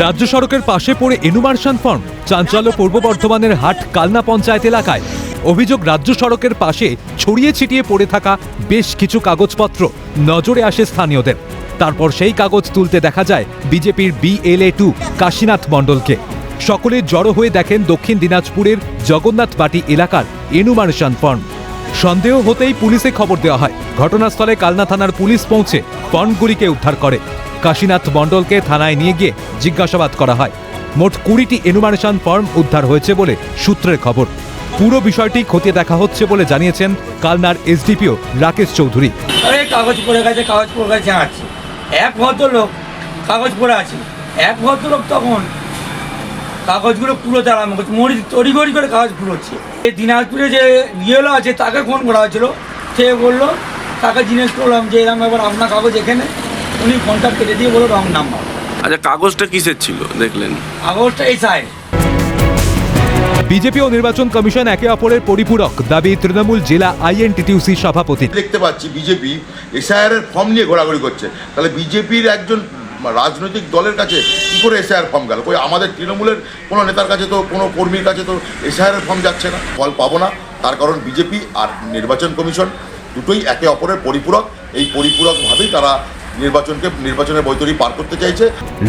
রাজ্য সড়কের পাশে পড়ে এনুমার্শন ফার্ম, চাঞ্চল্য পূর্ব বর্ধমানের হাট, কালনা পঞ্চায়েত এলাকায়। অভিযোগ রাজ্য সড়কের পাশে ছড়িয়ে ছিটিয়ে পড়ে থাকা বেশ কিছু কাগজপত্র নজরে আসে স্থানীয়দের। তারপর সেই কাগজ তুলতে দেখা যায় বিজেপির বিএলএ টু, কাশীনাথ মণ্ডলকে। সকলে জড়ো হয়ে দেখেন দক্ষিণ দিনাজপুরের জগন্নাথ বাটি এলাকার এনুমার্শন ফার্ম। সন্দেহ হতেই পুলিশে খবর দেওয়া হয়। ঘটনাস্থলে কালনা থানার পুলিশ পৌঁছে ফর্মগুলিকে উদ্ধার করে। কাশীনাথ মণ্ডলকে থানায় নিয়ে গিয়ে জিজ্ঞাসাবাদ করা হয়। মোট কুড়িটি এনুমারেশন ফর্ম উদ্ধার হয়েছে বলে সূত্রের খবর। পুরো বিষয়টি খতিয়ে দেখা হচ্ছে বলে জানিয়েছেন কালনার এসডিপিও রাকেশ চৌধুরী। কাগজ পড়ে গেছে, কাগজ পড়ে গেছে আছে। এক ভদ্রলোক, কাগজ পড়ে আছে। এক ভদ্রলোক তখন কাগজগুলো পুরো তারা মরি তড়িঘড়ি করে কাগজ পুরোচ্ছে। এই দিনাজপুরে যে ইয়েলো আছে, তাকে ফোন করা হয়েছিল। সে বলল, তাকে জিজ্ঞেস করলাম যে এরকম এবার আপনার কাগজ এখানে? উনি ফোনটা কেটে দিয়ে বলল রং নাম্বার। আচ্ছা কাগজটা কিসের ছিল? দেখলেন। কাগজটা এই সাইড বিজেপি ও নির্বাচন কমিশন একে অপরের পরিপূরক। দাবি তৃণমূল জেলা আইএনটিটিউসি সভাপতি। দেখতে পাচ্ছি বিজেপি এসআইআর এর ফর্ম নিয়ে ঘোরাঘুরি করছে। তাহলে বিজেপির একজন রাজনৈতিক দলের কাছে কী করে এসআইআর ফর্ম গেল? কই আমাদের তৃণমূলের কোনো নেতার কাছে তো কোনো কর্মীর কাছে তো এসআইআর এর ফর্ম যাচ্ছে না। ফল পাবো না। তার কারণ বিজেপি আর নির্বাচন কমিশন দুটোই একে অপরের পরিপূরক। এই পরিপূরকভাবেই তারা নির্বাচনকে নির্বাচনের বৈতরী পার করতে চাইছে।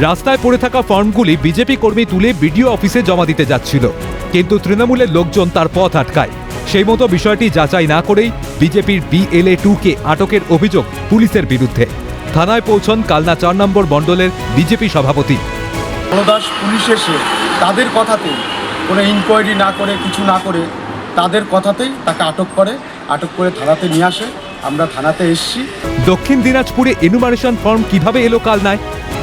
রাস্তায় পড়ে থাকা ফর্মগুলি বিজেপি কর্মী তুলে বিডিও অফিসে জমা দিতে যাচ্ছিল। কিন্তু তৃণমূলের লোকজন তার পথ আটকায়। সেই মতো বিষয়টি যাচাই না করেই বিজেপির বিএলএ টু কে আটকের অভিযোগ পুলিশের বিরুদ্ধে। থানায় পৌঁছন কালনা চার নম্বর মণ্ডলের বিজেপি সভাপতি। গণদাস পুলিশ এসে তাদের কথাতেই কোনো ইনকোয়ারি না করে কিছু না করে তাদের কথাতেই তাকে আটক করে আটক করে থানাতে নিয়ে আসে। আমরা থানাতে এসেছি। দক্ষিণ দিনাজপুরে এনুমারেশন ফর্ম কীভাবে এলো কাল নাই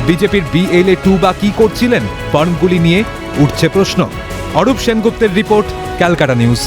বিজেপির বিএলএ টু বা কি করছিলেন? ফর্মগুলি নিয়ে উঠছে প্রশ্ন। অরূপ সেনগুপ্তের রিপোর্ট ক্যালকাটা নিউজ